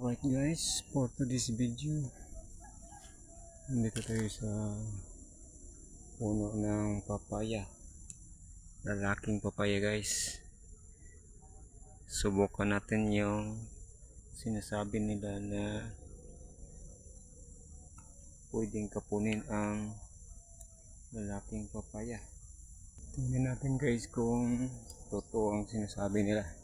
Alright guys, for today's video, nandito tayo sa puno ng papaya. Lalaking papaya guys. Subukan natin yung sinasabi nila na pwedeng kapunin ang lalaking papaya. Tingnan natin guys kung totoo ang sinasabi nila.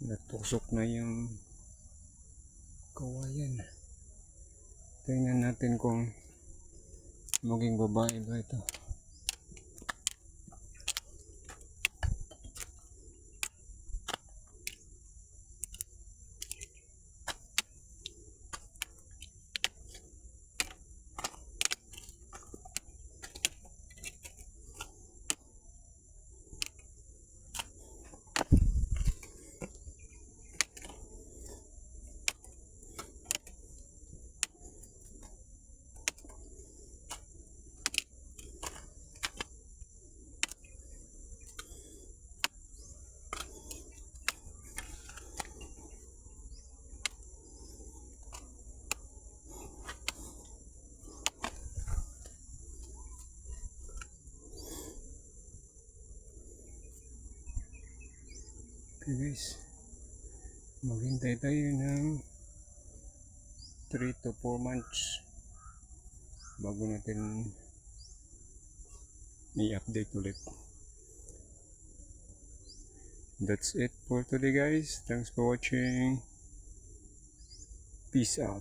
Natusok na yung kawayan. Tingnan natin kung maging babae ba ito. Okay guys. Maghintay tayo ng 3 to 4 months bago natin i-update ulit. That's it for today guys. Thanks for watching. Peace out.